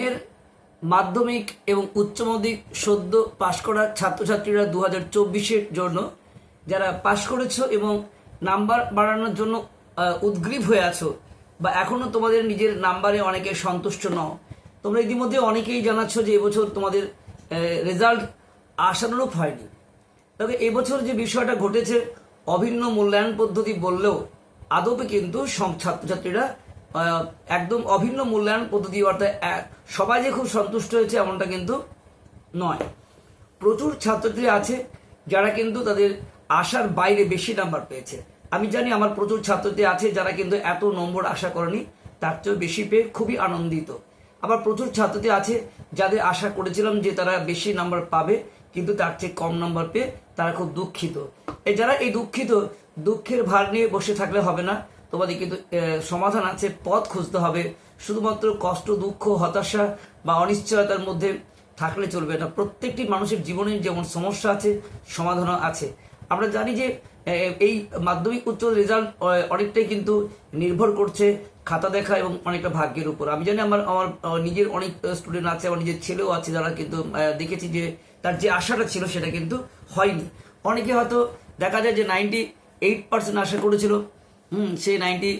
এর মাধ্যমিক এবং উচ্চ মাধ্যমিক সদ্য পাশ করা ছাত্রছাত্রীরা দু হাজার চব্বিশের জন্য, যারা পাশ করেছ এবং নাম্বার বাড়ানোর জন্য উদ্গ্রীব হয়ে আছো বা এখনও তোমাদের নিজের নাম্বারে অনেকে সন্তুষ্ট নও, তোমরা ইতিমধ্যে অনেকেই জানাচ্ছ যে এবছর তোমাদের রেজাল্ট আশানুরূপ হয়নি। তবে এবছর যে বিষয়টা ঘটেছে, অভিন্ন মূল্যায়ন পদ্ধতি বললেও আদপে কিন্তু ছাত্রছাত্রীরা একদম অভিন্ন মূল্যায়ন পদ্ধতি, অর্থাৎ সবাই যে খুব সন্তুষ্ট হয়েছে এমনটা কিন্তু নয়। প্রচুর ছাত্রছাত্রী আছে যারা কিন্তু তাদের আশার বাইরে বেশি নাম্বার পেয়েছে। আমি জানি আমার প্রচুর ছাত্রছাত্রী আছে যারা কিন্তু এত নম্বর আশা করেনি, তার চেয়েও বেশি পেয়ে খুবই আনন্দিত। আবার প্রচুর ছাত্রছাত্রী আছে যাদের আশা করেছিলাম যে তারা বেশি নাম্বার পাবে, কিন্তু তার চেয়ে কম নাম্বার পেয়ে তারা খুব দুঃখিত। এই যারা এই দুঃখিত, দুঃখের ভার নিয়ে বসে থাকলে হবে না। তোমাদের কিন্তু সমাধান আছে, পথ খুঁজতে হবে। শুধুমাত্র কষ্ট, দুঃখ, হতাশা বা অনিশ্চয়তার মধ্যে থাকলে চলবে না। প্রত্যেকটি মানুষের জীবনের যেমন সমস্যা আছে, সমাধানও আছে। আমরা জানি যে এই মাধ্যমিক উচ্চ রেজাল্ট অনেকটাই কিন্তু নির্ভর করছে খাতা দেখা এবং অনেকটা ভাগ্যের উপর। আমি জানি আমার আমার নিজের অনেক স্টুডেন্ট আছে, আমার নিজের ছেলেও আছে যারা কিন্তু দেখেছি যে তার যে আশাটা ছিল সেটা কিন্তু হয়নি। অনেকে হয়তো দেখা যায় যে নাইনটি এইট পার্সেন্ট আশা করেছিল হুম, সে নাইনটি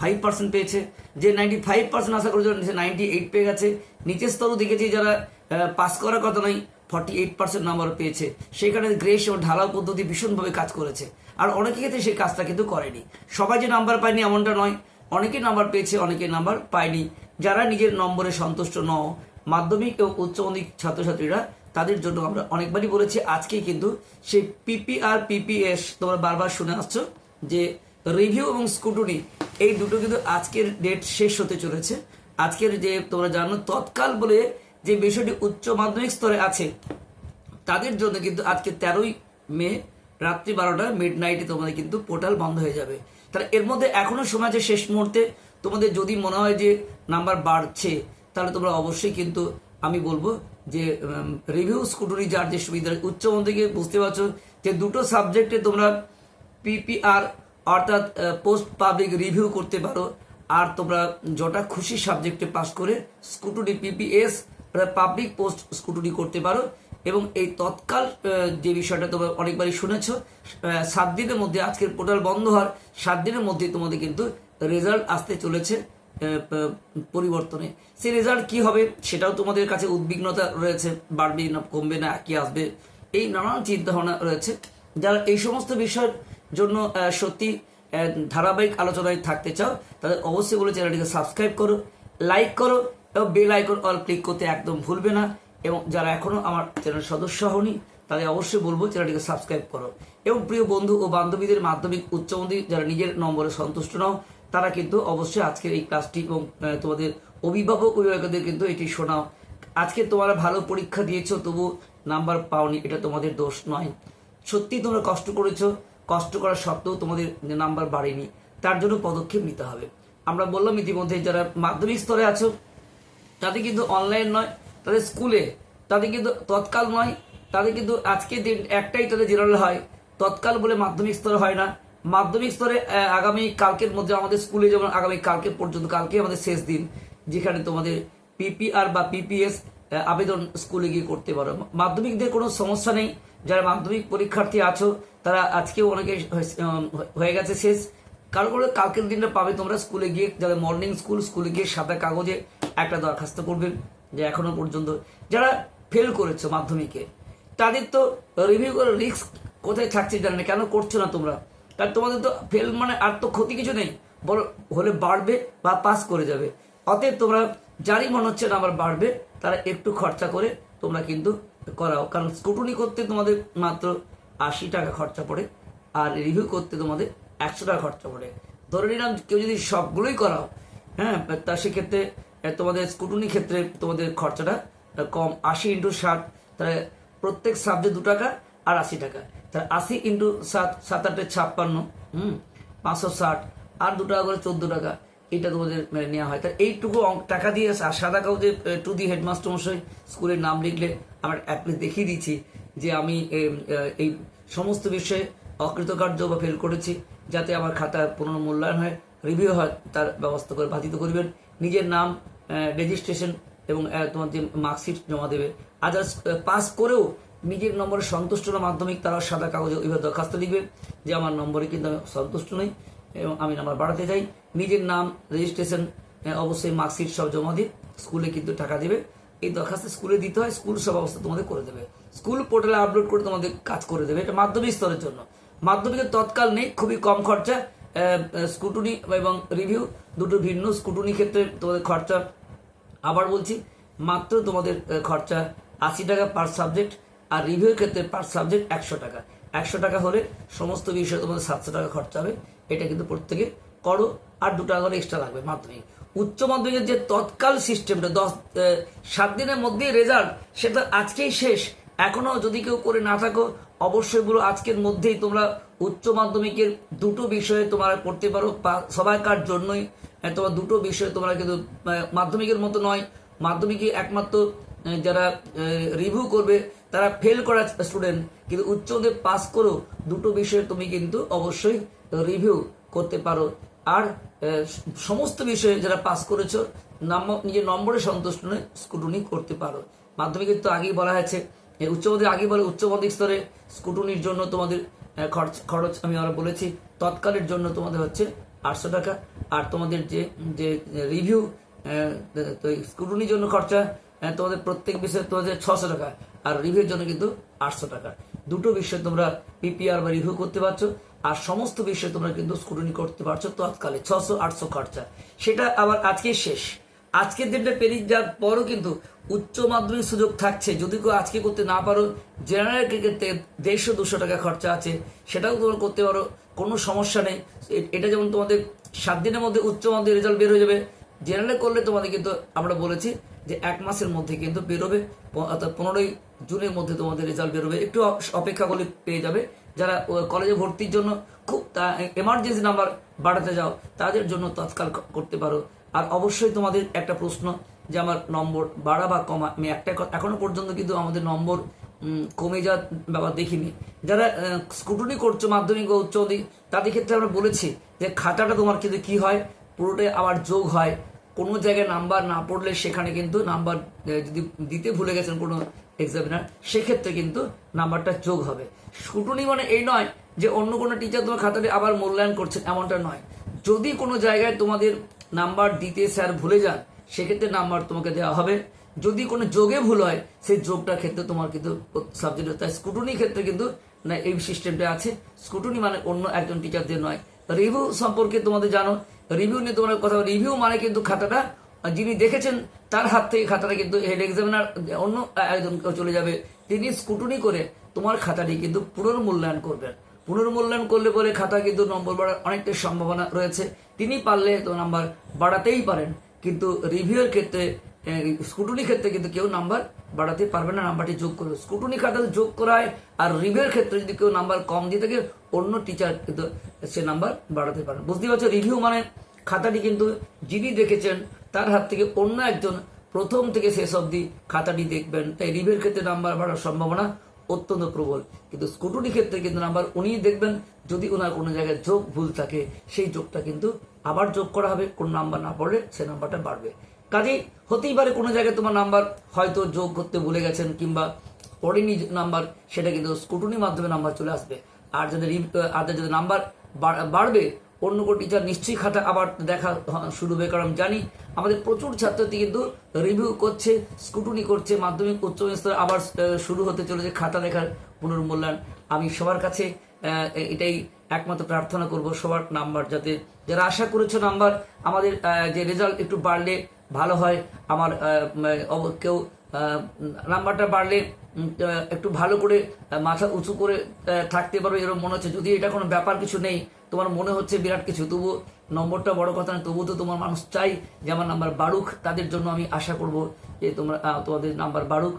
ফাইভ পার্সেন্ট পেয়েছে। যে নাইনটি ফাইভ পার্সেন্ট আশা করেছিল, সে নাইনটি এইট পেয়ে গেছে। নিচের স্তরও দেখেছি যারা পাস করার কথা নয় ফর্টি এইট পার্সেন্ট নাম্বার পেয়েছে সেখানে গ্রেস ও ঢালাও পদ্ধতি ভীষণভাবে কাজ করেছে। আর অনেকে ক্ষেত্রে সেই কাজটা কিন্তু করেনি। সবাই যে নাম্বার পায়নি এমনটা নয়। অনেকে নাম্বার পেয়েছে, অনেকে নাম্বার পায়নি। যারা নিজের নম্বরে সন্তুষ্ট নও, মাধ্যমিক এবং উচ্চ মাধ্যমিক ছাত্রছাত্রীরা, তাদের জন্য আমরা অনেকবারই বলেছি আজকে কিন্তু সেই পিপিআর পিপিএস তোমরা বারবার শুনে আসছো। যে রিভিউ এবং স্কুটুনি এই দুটো কিন্তু আজকের ডেট শেষ হতে চলেছে। আজকের যে তোমরা জানো, তৎকাল বলে যে বিষয়টি উচ্চ মাধ্যমিক স্তরে আছে, তাদের জন্য কিন্তু আজকে তেরোই মে রাত্রি বারোটা মিড নাইটে তোমাদের কিন্তু পোর্টাল বন্ধ হয়ে যাবে। তাহলে এর মধ্যে এখনও সময় আছে শেষ মুহূর্তে। তোমাদের যদি মনে হয় যে নাম্বার বাড়ছে, তাহলে তোমরা অবশ্যই কিন্তু আমি বলব যে রিভিউ স্কুটুরি যার যে সুবিধা, উচ্চ থেকে বুঝতে পারছ যে দুটো সাবজেক্টে তোমরা পিপিআর অর্থাৎ পোস্ট পাবলিক রিভিউ করতে পারো। আর তোমরা যটা খুশি সাবজেক্টে পাস করে scrutiny PPS public post scrutiny করতে পারো। এবং এই তৎকাল যে বিষয়টা তোমরা অনেকবারই শুনেছ সাত দিনের মধ্যে, আজকের পোর্টাল বন্ধ হওয়ার সাত দিনের মধ্যে তোমাদের কিন্তু রেজাল্ট আসতে চলেছে পরিবর্তনে। সেই রেজাল্ট কি হবে সেটাও তোমাদের কাছে উদ্বিগ্নতা রয়েছে, বাড়বে না, কমবে না, কি আসবে, এই নানান চিন্তা ভাবনা রয়েছে। যারা এই সমস্ত বিষয়ের জন্য সত্যি ধারাবাহিক আলোচনায় থাকতে চাও তাদের অবশ্যই বলে চ্যানেলটিকে সাবস্ক্রাইব করো লাইক করো এবং বেল আইকন অল ক্লিক করতে একদম ভুলবে না। এবং যারা এখনও আমার চ্যানেল সদস্য হওনি তাদের অবশ্যই বলব চ্যানেলটিকে সাবস্ক্রাইব করো। এবং প্রিয় বন্ধু ও বান্ধবীদের মাধ্যমিক উচ্চ মাধ্যমিক, যারা নিজের নম্বরে সন্তুষ্ট নও, তারা কিন্তু অবশ্যই আজকের এই ক্লাসটি এবং তোমাদের অভিভাবক অভিভাবকদের কিন্তু এটি শোনাও। আজকে তোমরা ভালো পরীক্ষা দিয়েছ, তবু নাম্বার পাওনি, এটা তোমাদের দোষ নয়। সত্যি তোমরা কষ্ট করেছ কষ্ট করার সত্ত্বেও তোমাদের নাম্বার বাড়েনি, তার জন্য পদক্ষেপ নিতে হবে। আমরা বললাম ইতিমধ্যে, যারা মাধ্যমিক স্তরে আছো, তাদের কিন্তু অনলাইন নয়, তাদের স্কুলে তাদের কিন্তু তৎকাল নয়, তাদের কিন্তু আজকে দিন একটাই তাদের জেনারেল হয়, তৎকাল বলে মাধ্যমিক স্তরে হয় না। মাধ্যমিক স্তরে আগামী কালকের মধ্যে আমাদের স্কুলে যেমন আগামী কালকে পর্যন্ত কালকে আমাদের শেষ দিন, যেখানে তোমাদের পিপিআর বা পিপিএস আবেদন স্কুলে গিয়ে করতে পারো। মাধ্যমিকদের কোনো সমস্যা নেই, যারা মাধ্যমিক পরীক্ষার্থী আছো তারা আজকেও অনেকে হয়ে গেছে শেষ। কারও করে কালকের দিনটা পাবে তোমরা স্কুলে গিয়ে, যাদের মর্নিং স্কুল স্কুলে গিয়ে সাদা কাগজে একটা দরখাস্ত করবে যে এখনও পর্যন্ত। যারা ফেল করেছ মাধ্যমিকে, তাদের তো রিভিউ করে রিস্ক কোথায় থাকছে জানে না, কেন করছ না তোমরা? কারণ তোমাদের তো ফেল মানে আর তো ক্ষতি কিছু নেই বড় হলে বাড়বে বা পাস করে যাবে। অতএব তোমরা যারই মনে হচ্ছে না আবার বাড়বে, তারা একটু খরচা করে তোমরা কিন্তু করাও। কারণ স্কুটুনি করতে তোমাদের মাত্র আশি টাকা খরচা পড়ে, আর রিভিউ করতে তোমাদের একশো টাকা খরচা পড়ে। ধরে নিলাম কেউ যদি সবগুলোই করাও হ্যাঁ তা সেক্ষেত্রে তোমাদের স্কুটুনি ক্ষেত্রে তোমাদের খরচাটা কম। আশি ইন্টু ষাট তাহলে প্রত্যেক সাবজেক্ট দু টাকা আর আশি টাকা। তাহলে আশি ইন্টু সাত সাত আটে ছাপ্পান্ন, হুম, পাঁচশো ষাট, আর দু টাকা করে চোদ্দ টাকা, এটা তোমাদের নেওয়া হয়। তাহলে এইটুকু টাকা দিয়ে সাদা কাগজে টু দি হেডমাস্টার মশাই স্কুলের নাম লিখলে, আমার অ্যাপ্লি দেখিয়ে দিচ্ছি যে আমি এই সমস্ত বিষয়ে অকৃতকার্য বা ফেল করেছি যাতে আমার খাতা পুনর্মূল্যায়ন হয় রিভিউ হয়, তার ব্যবস্থা করে বাধিত করবেন। নিজের নাম রেজিস্ট্রেশন এবং তোমার যে মার্কশিট জমা দেবে। আদার্স পাস করেও নিজের নম্বরে সন্তুষ্ট না মাধ্যমিক, তারা সাদা কাগজে ওইভাবে দরখাস্ত লিখবে যে আমার নম্বরে কিন্তু আমি সন্তুষ্ট নই এবং আমি নাম্বার বাড়াতে চাই। নিজের নাম রেজিস্ট্রেশন অবশ্যই মার্কশিট সব জমা দিয়ে স্কুলে কিন্তু টাকা দেবে। এই দরখাস্ত স্কুলে দিতে হয়, স্কুল সব অবস্থা তোমাদের করে দেবে। স্কুল পোর্টালে আপলোড করে তোমাদের কাজ করে দেবে। এটা মাধ্যমিক স্তরের জন্য। মাধ্যমিকের তৎকাল নেই, খুবই কম খরচা। স্কুটুনি এবং রিভিউ দুটো ভিন্ন। স্কুটুনি ক্ষেত্রে তোমাদের খরচা, আবার বলছি, মাত্র তোমাদের খরচা আশি টাকা পার সাবজেক্ট আর রিভিউর ক্ষেত্রে পার সাবজেক্ট একশো টাকা। একশো টাকা হলে সমস্ত বিষয়ে তোমাদের সাতশো টাকা খরচা হবে। এটা কিন্তু প্রত্যেকে করো আর দু টাকা করে এক্সট্রা লাগবে মাধ্যমিক। উচ্চ মাধ্যমিকের যে তৎকাল সিস্টেমটা দশ সাত দিনের মধ্যেই রেজাল্ট সেটা আজকেই শেষ। এখনও যদি কেউ করে না থাকো, অবশ্যই বলো আজকের মধ্যেই তোমরা উচ্চ মাধ্যমিকের দুটো বিষয়ে তোমরা পড়তে পারো সবাইকার জন্যই। তোমার দুটো বিষয়ে তোমরা কিন্তু মাধ্যমিকের মতো নয়। মাধ্যমিকে একমাত্র যারা রিভিউ করবে, তারা ফেল করা স্টুডেন্ট কিন্তু উচ্চ পাস করেও দুটো বিষয়ে তুমি কিন্তু অবশ্যই রিভিউ করতে পারো। আর সমস্ত বিষয়ে যারা পাস করেছ নিজের নম্বরে সন্তুষ্ট নয় স্কুটুনি করতে পারো। মাধ্যমিকের তো আগেই বলা হয়েছে এ উচ্চ মাধ্যমিক আগে বলে, উচ্চ মাধ্যমিক স্তরে স্কুটুনির জন্য তোমাদের খরচ খরচ আমি আরও বলেছি। তৎকালের জন্য তোমাদের হচ্ছে আটশো টাকা। আর তোমাদের যে যে রিভিউ স্কুটুনির জন্য খরচা তোমাদের প্রত্যেক বিষয়ে তোমাদের ছশো টাকা। আর রিভিউর জন্য কিন্তু আটশো টাকা। দুটো বিষয়ে তোমরা পিপিআর বা রিভিউ করতে পারছ, আর সমস্ত বিষয়ে তোমরা কিন্তু স্কুটনি করতে পারছ তৎকালে। ছশো, আটশো খরচা। সেটা আবার আজকে শেষ। আজকের দিনটা পেরিয়ে যাওয়ার পরও কিন্তু উচ্চ মাধ্যমিক সুযোগ থাকছে। যদি কেউ আজকে করতে না পারো জেনারেল ক্ষেত্রে দেড়শো, দুশো টাকা খরচা আছে, সেটাও তোমরা করতে পারো, কোনো সমস্যা নেই। এটা যেমন তোমাদের সাত দিনের মধ্যে উচ্চ মাধ্যমিক রেজাল্ট বের হয়ে যাবে জেনারেল করলে তোমাদের কিন্তু আমরা বলেছি যে এক মাসের মধ্যে কিন্তু বেরোবে অর্থাৎ পনেরোই জুনের মধ্যে তোমাদের রেজাল্ট বেরোবে। একটু অপেক্ষা করলে পেয়ে যাবে। যারা কলেজে ভর্তির জন্য খুব এমার্জেন্সি নাম্বার বাড়াতে যাও, তাদের জন্য তৎকাল করতে পারো। আর অবশ্যই তোমাদের একটা প্রশ্ন যে আমার নম্বর বাড়া বা কমা, আমি একটা ক- এখনও পর্যন্ত কিন্তু আমাদের নম্বর কমে যাওয়ার ব্যাপার দেখিনি। যারা স্কুটনি করছ মাধ্যমিক ও উচ্চ তাদের ক্ষেত্রে আমরা বলেছি যে খাতাটা তোমার কিন্তু কি হয়, পুরোটাই আবার যোগ হয়। কোনো জায়গায় নাম্বার না পড়লে সেখানে কিন্তু নাম্বার যদি দিতে ভুলে গেছেন কোনো এক্সামিনার সেক্ষেত্রে কিন্তু নাম্বারটা যোগ হবে। স্কুটনি মানে এই নয় যে অন্য কোনো টিচার তোমার খাতাটি আবার মূল্যায়ন করছেন এমনটা নয়। যদি কোনো জায়গায় তোমাদের নাম্বার দিতে স্যার ভুলে যান, সেক্ষেত্রে নাম্বার তোমাকে দেওয়া হবে। যদি কোনো যোগে ভুল হয়, সেই যোগটার ক্ষেত্রে তোমার কিন্তু সাবজেক্ট তাই স্কুটনি ক্ষেত্রে কিন্তু না, এই সিস্টেমটা আছে। স্কুটনি মানে অন্য একজন টিচারদের নয়। রিভিউ সম্পর্কে তোমাদের জানো রিভিউ নিয়ে তোমার কথা রিভিউ মানে কিন্তু খাতাটা, যিনি দেখেছেন, তার হাত থেকে খাতাটা কিন্তু হেড এক্সামিনার অন্য একজন চলে যাবে। তিনি স্কুটনি করে তোমার খাতাটি কিন্তু পুনর্মূল্যায়ন করবেন। পুনর্মূল্যায়ন করলে পরে খাতা কিন্তু নম্বর বাড়ার অনেকটা সম্ভাবনা রয়েছে। তিনি পারলে তো নাম্বার বাড়াতেই পারেন। কিন্তু রিভিউয়ের ক্ষেত্রে স্কুটনি ক্ষেত্রে কিন্তু কেউ নাম্বার বাড়াতে পারবে না নাম্বারটি যোগ করবে। স্কুটুনি খাতাতে যোগ করায়, আর রিভিউয়ের ক্ষেত্রে যদি কেউ নাম্বার কম দিয়ে থাকে, অন্য টিচার কিন্তু সে নাম্বার বাড়াতে পারে। বুঝতে পারছ রিভিউ মানে খাতাটি কিন্তু যিনি দেখেছেন, তার হাত থেকে অন্য একজন প্রথম থেকে শেষ অবধি খাতাটি দেখবেন। তাই রিভিউর ক্ষেত্রে নাম্বার বাড়ার সম্ভাবনা অত্যন্ত প্রবল। কিন্তু স্কুটুনি ক্ষেত্রে কিন্তু নাম্বার উনি দেখবেন, যদি ওনার কোনো জায়গায় যোগ ভুল থাকে, সেই যোগটা কিন্তু আবার যোগ করা হবে, কোন নাম্বার না পড়লে সে নাম্বারটা বাড়বে। কাজেই হতেই পারে কোনো জায়গায় তোমার নাম্বার হয়তো যোগ করতে ভুলে গেছেন কিংবা পড়েনি নাম্বার সেটা কিন্তু স্কুটুনির মাধ্যমে নাম্বার চলে আসবে। আর যদি আর যদি নাম্বার বাড়বে, অন্য কোনো টিচার নিশ্চয়ই খাতা আবার দেখা শুরু হবে। কারণ জানি আমাদের প্রচুর ছাত্রছাত্রী কিন্তু রিভিউ করছে, স্কুটুনি করছে, মাধ্যমিক উচ্চ স্তরে আবার শুরু হতে চলেছে খাতা দেখার পুনর্মূল্যায়ন। আমি সবার কাছে এটাই একমাত্র প্রার্থনা করব সবার নাম্বার যাতে যারা আশা করেছ নাম্বার, আমাদের যে রেজাল্ট একটু বাড়লে ভালো হয়। আমার কেউ নাম্বারটা বাড়লে একটু ভালো করে মাথা উঁচু করে থাকতে পারো এরকম মনে হচ্ছে। যদি এটা কোনো ব্যাপার কিছু নেই, তোমার মনে হচ্ছে বিরাট কিছু, তবু নম্বরটা বড় কথা না তবু তো তোমার মানুষ চাই যে আমার নাম্বার বাড়ুক, তাদের জন্য আমি আশা করব যে তোমরা তোমাদের নাম্বার বাড়ুক।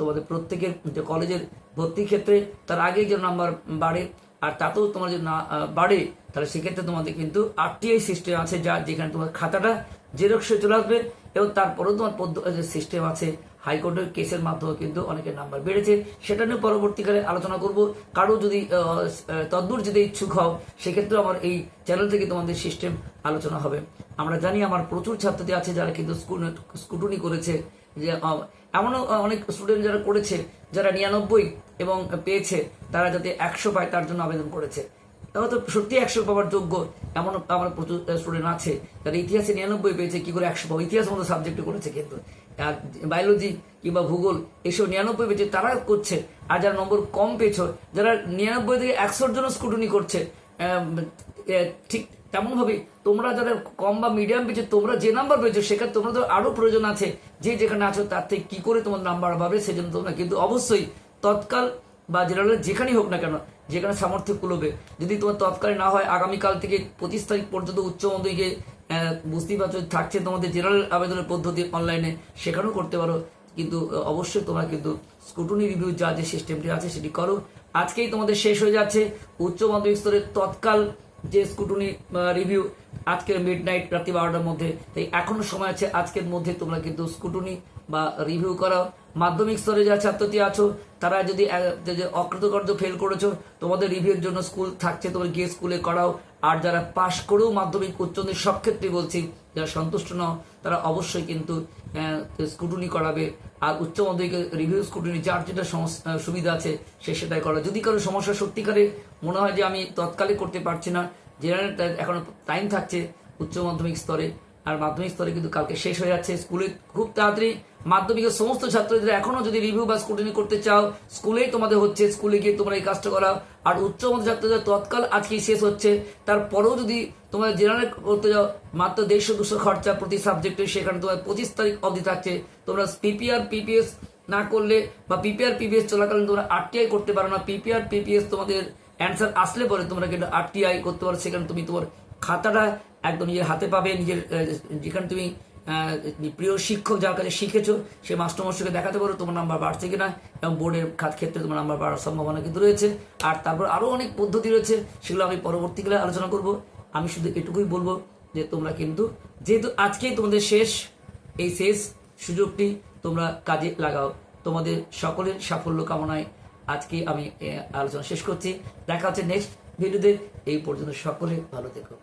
তোমাদের প্রত্যেকের, যে কলেজের ভর্তির ক্ষেত্রে, তার আগেই যে নাম্বার বাড়ে। আর তাতেও তোমার যদি না বাড়ে, তাহলে সেক্ষেত্রে তোমাদের কিন্তু আরটিআই সিস্টেম আছে যা, যেখানে তোমার খাতাটা জেরক্সে চলে আসবে এবং তারপরেও তোমার সিস্টেম আছে হাইকোর্টের কেসের মাধ্যমে কিন্তু অনেকের নাম্বার বেড়েছে। সেটা নিয়ে পরবর্তীকালে আলোচনা করব। কারও যদি তদ্দূর যদি ইচ্ছুক হও সেক্ষেত্রে আমার এই চ্যানেল থেকে তোমাদের সিস্টেম আলোচনা হবে। আমরা জানি আমার প্রচুর ছাত্রী আছে যারা কিন্তু স্কুটুনি করেছে। যে এমনও অনেক স্টুডেন্ট যারা করেছে, যারা নিরানব্বই এবং পেয়েছে, তারা যাতে একশো পায়, তার জন্য আবেদন করেছে। তাহলে তো সত্যি একশো পাওয়ার যোগ্য, এমন আমার প্রচুর স্টুডেন্ট আছে, যারা ইতিহাসে নিরানব্বই পেয়েছে, কি করে একশো পাবো ইতিহাস মতো সাবজেক্টে করেছে কিন্তু। আর বায়োলজি কিংবা ভূগোল, এসব নিরানব্বই পেয়েছে, তারা করছে। আর যারা নম্বর কম পেয়েছ, যারা নিরানব্বই থেকে একশোর জন্য স্কুটনি করছে ঠিক তেমন ভাবে তোমরা যারা কম বা মিডিয়াম পেয়েছ, তোমরা যে নাম্বার পেয়েছ, সেখানে তোমরা তো আরও প্রয়োজন আছে। যে যেখানে আছো, তার থেকে কি করে তোমার নাম্বার পাবে সেজন্য তোমরা কিন্তু অবশ্যই তৎকাল বা জেনারেল যেখানেই হোক না কেন, যেখানে সামর্থ্য কুলবে। যদি তোমার তৎকালে না হয়, আগামীকাল থেকে পঁচিশ তারিখ পর্যন্ত উচ্চ মাধ্যমিকে বুঝতেই পারছ, থাকছে তোমাদের জেনারেল আবেদনের পদ্ধতি অনলাইনে সেখানেও করতে পারো। কিন্তু অবশ্যই তোমরা কিন্তু স্কুটনি রিভিউ যা যে সিস্টেমটি আছে সেটি করো। আজকেই তোমাদের শেষ হয়ে যাচ্ছে। উচ্চ মাধ্যমিক স্তরের তৎকাল যে স্কুটনি রিভিউ আজকের মিড নাইট রাত্রি বারোটার মধ্যে। তাই এখনও সময় আছে আজকের মধ্যে তোমরা কিন্তু স্কুটুনি বা রিভিউ করাও। মাধ্যমিক স্তরে যা ছাত্রী আছো, তারা যদি অকৃতকার্য ফেল করেছ, তোমাদের রিভিউর জন্য স্কুল থাকছে, তোমরা গিয়ে স্কুলে করাও। আর যারা পাশ করেও মাধ্যমিক উচ্চনের সব ক্ষেত্রে বলছি, যারা সন্তুষ্ট নও, তারা অবশ্যই কিন্তু স্কুটনি করাবে। আর উচ্চ মাধ্যমিক রিভিউ স্কুটনি যার যেটা সুবিধা আছে, সে সেটাই করা। যদি কারও সমস্যা সত্যিকারে মনে হয় যে আমি তৎকালে করতে পারছি না জেনারেল এখনও টাইম থাকছে উচ্চ মাধ্যমিক স্তরে। আর মাধ্যমিক স্তরে কিন্তু কালকে শেষ হয়ে যাচ্ছে স্কুলে খুব তাড়াতাড়ি মাধ্যমিকের সমস্ত ছাত্রদের এখনও যদি রিভিউ বা স্কুটিনি করতে চাও স্কুলেই তোমাদের হচ্ছে স্কুলে গিয়ে তোমরা এই কাজটা করাও। আর উচ্চ ছাত্রদের তৎকাল আজকেই শেষ হচ্ছে। তারপরেও যদি তোমরা জেনারেল করতে যাও, মাত্র দেড়শো দুশো খরচা প্রতি সাবজেক্টে সেখানে তোমার পঁচিশ তারিখ অবধি থাকছে। তোমরা পিপিআর পিপিএস না করলে বা পিপিআর পিপিএস চলাকালীন তোমরা আরটিআই করতে পারো না। পিপিআর পিপিএস তোমাদের অ্যান্সার আসলে পরে তোমরা কিন্তু আরটিআই করতে পারো। সেখানে তুমি তোমার খাতাটা একদম নিজের হাতে পাবে, নিজের যেখানে তুমি প্রিয় শিক্ষক যার কাছে শিখেছো, সে মাস্টারমশাইকে দেখাতে পারো, তোমার নাম্বার বাড়ছে কিনা, এবং বোর্ডের খাত ক্ষেত্রে তোমার নাম্বার বাড়ার সম্ভাবনা কিন্তু রয়েছে। আর তারপর আরও অনেক পদ্ধতি রয়েছে, সেগুলো আমি পরবর্তীকালে আলোচনা করব। আমি শুধু এটুকুই বলব যে, তোমরা কিন্তু যেহেতু আজকেই তোমাদের শেষ, এই শেষ সুযোগটি তোমরা কাজে লাগাও। তোমাদের সকলের সাফল্য কামনায় আজকে আমি আলোচনা শেষ করছি। দেখা হচ্ছে নেক্সট ভিডিওতে এই পর্যন্ত সকলে ভালো থেকো।